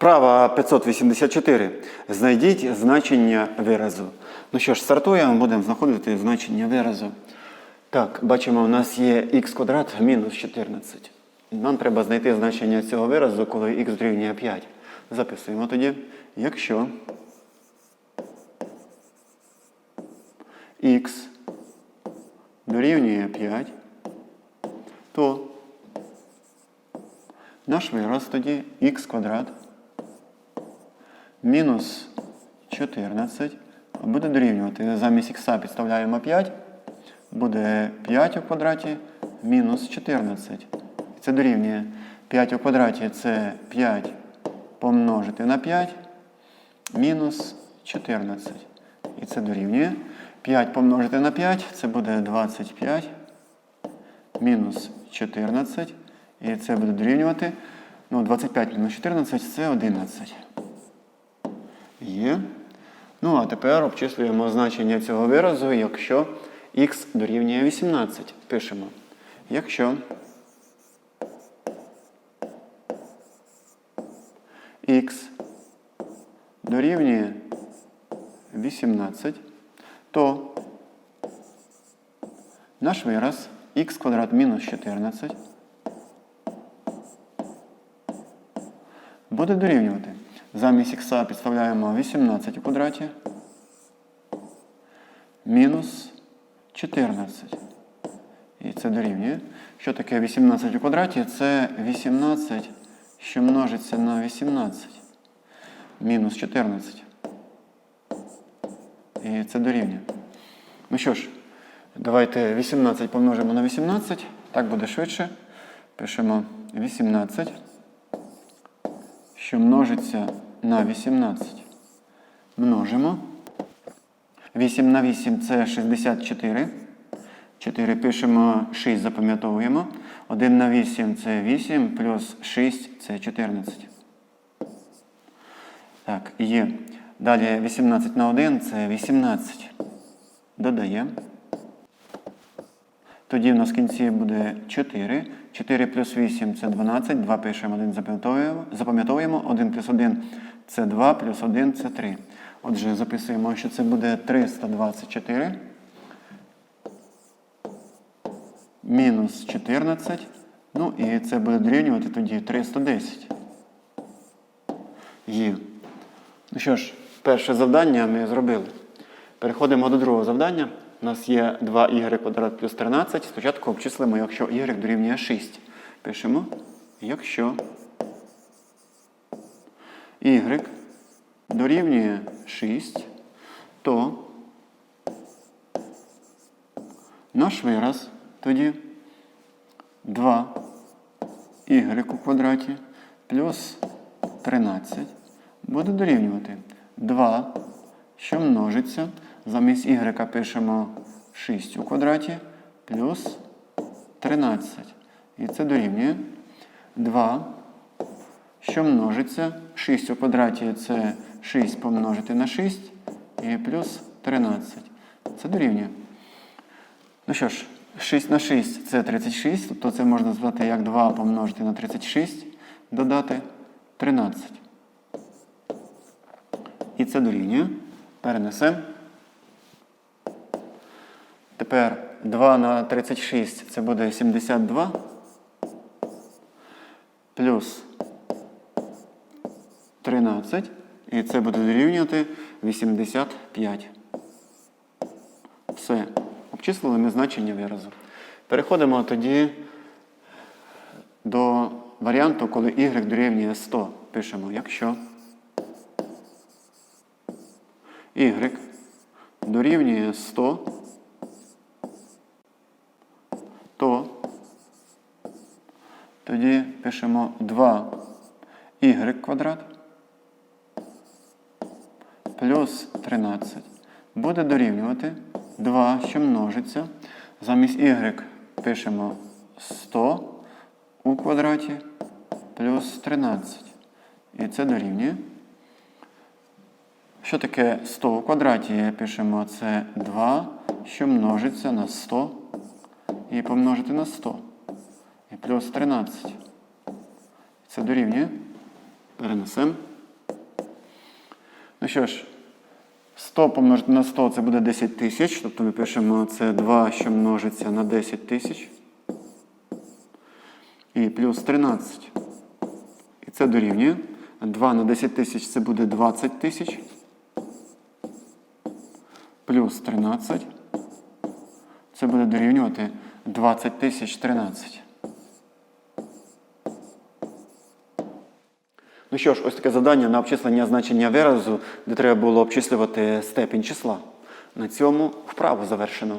Вправа 584. Знайдіть значення виразу. Ну що ж, стартуємо, будемо знаходити значення виразу. Так, бачимо, у нас є х квадрат мінус 14. Нам треба знайти значення цього виразу, коли х дорівнює 5. Записуємо тоді, якщо х дорівнює 5, то наш вираз тоді х квадрат мінус 14 буде дорівнювати. Замість х підставляємо 5, буде 5 у квадраті мінус 14. І Це дорівнює 5 у квадраті це 5 помножити на 5 мінус 14. І це дорівнює 5 помножити на 5, це буде 25 мінус 14. І це буде дорівнювати. Ну, 25 мінус 14 це 11. Є. Ну, а тепер обчислюємо значення цього виразу, якщо х дорівнює 18. Пишемо. Якщо х дорівнює 18, то наш вираз х квадрат мінус 14 буде дорівнювати. Замість х підставляємо 18 у квадраті мінус 14. І це дорівнює. Що таке 18 у квадраті? Це 18, що множиться на 18. Мінус 14. І це дорівнює. Ну що ж, давайте 18 помножимо на 18. Так буде швидше. Пишемо 18 що множиться на 18. Множимо. 8 на 8 це 64. 4 пишемо, 6 запам'ятовуємо. 1 на 8 це 8, плюс 6 це 14. Так, є. Далі 18 на 1 це 18. Додаємо. Тоді в нас в кінці буде 4. 4 плюс 8 це 12. 2 пишемо, 1 запам'ятовуємо. Запам'ятовуємо. 1 плюс 1 це 2, плюс 1 це 3. Отже, записуємо, що це буде 324. Мінус 14. Ну і це буде дорівнювати тоді 310. Є. Ну що ж, перше завдання ми зробили. Переходимо до другого завдання. У нас є 2y квадрат плюс 13. Спочатку обчислимо, якщо y дорівнює 6. Пишемо, якщо y дорівнює 6, то наш вираз тоді 2 y у квадраті плюс 13 буде дорівнювати 2, що множиться. Замість y пишемо 6 у квадраті плюс 13. І це дорівнює 2, що множиться. 6 у квадраті це 6 помножити на 6 і плюс 13. Це дорівнює. Ну що ж, 6 на 6 це 36, тобто це можна звати як 2 помножити на 36, додати 13. І це дорівнює. Перенесемо. Тепер 2 на 36 це буде 72. Плюс 13. І це буде дорівнювати 85. Все. Обчислили ми значення виразу. Переходимо тоді до варіанту, коли y дорівнює 100. Пишемо, якщо y дорівнює 100, то тоді пишемо 2 y квадрат плюс 13 буде дорівнювати 2, що множиться. Замість y пишемо 100 у квадраті плюс 13. І це дорівнює. Що таке 100 у квадраті? Пишемо це 2, що множиться на 100 і помножити на 100. І плюс 13. Це дорівнює. Перенесемо. що ж, 100 помножити на 100 це буде 10 тисяч. Тобто ми пишемо це 2, що множиться на 10 тисяч. І плюс 13. І це дорівнює. 2 на 10 тисяч це буде 20 тисяч. Плюс 13. Це буде дорівнювати 20 тисяч 13. Ну що ж, ось таке завдання на обчислення значення виразу, де треба було обчислювати степінь числа. На цьому вправу завершено.